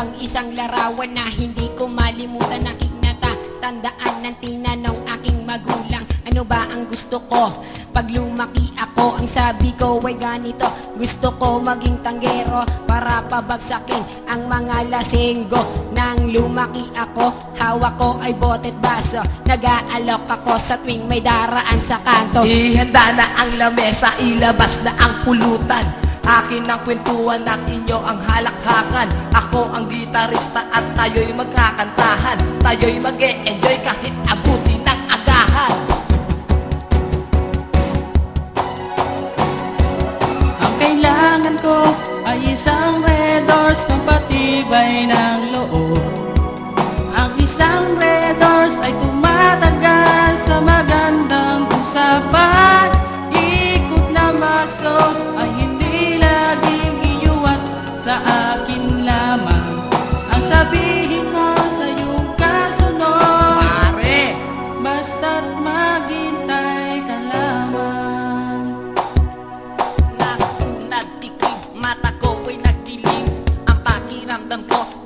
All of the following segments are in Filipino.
bang isang larawan na hindi ko malimutan aking nata Tandaan ng tinanong aking magulang. Ano ba ang gusto ko? Pag lumaki ako, ang sabi ko ay ganito. Gusto ko maging tanggero para pabagsakin ang mga lasenggo Nang lumaki ako, hawak ko ay botet baso. Nag-aalok ako sa tuwing may daraan sa kanto. Ihanda na ang lamesa, ilabas na ang pulutan Akin ang kwentuhan at inyo ang halakhakan. Ako ang gitarista at tayo'y magkakantahan. Tayo'y mag enjoy kahit abuti ng agahan. Ang kailangan ko ay isang red doors pampatibay ng loob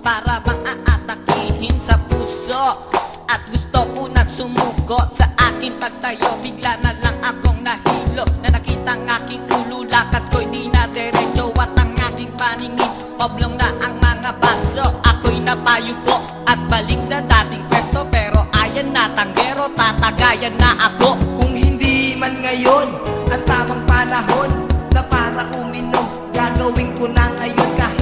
Para bang aatakihin sa puso? At gusto ko na sumuko sa akin pagtayo. Bigla na lang akong nahilo Na nakita ang aking ulo. Lakad ko'y di na derecho At ang aking paningin. Poblong na ang mga baso. Ako'y napayo ko At balik sa dating pwesto. Pero ayan na tanggero Tatagayan na ako. Kung hindi man ngayon Ang tamang panahon Na para uminom Gagawin ko na ngayon kahit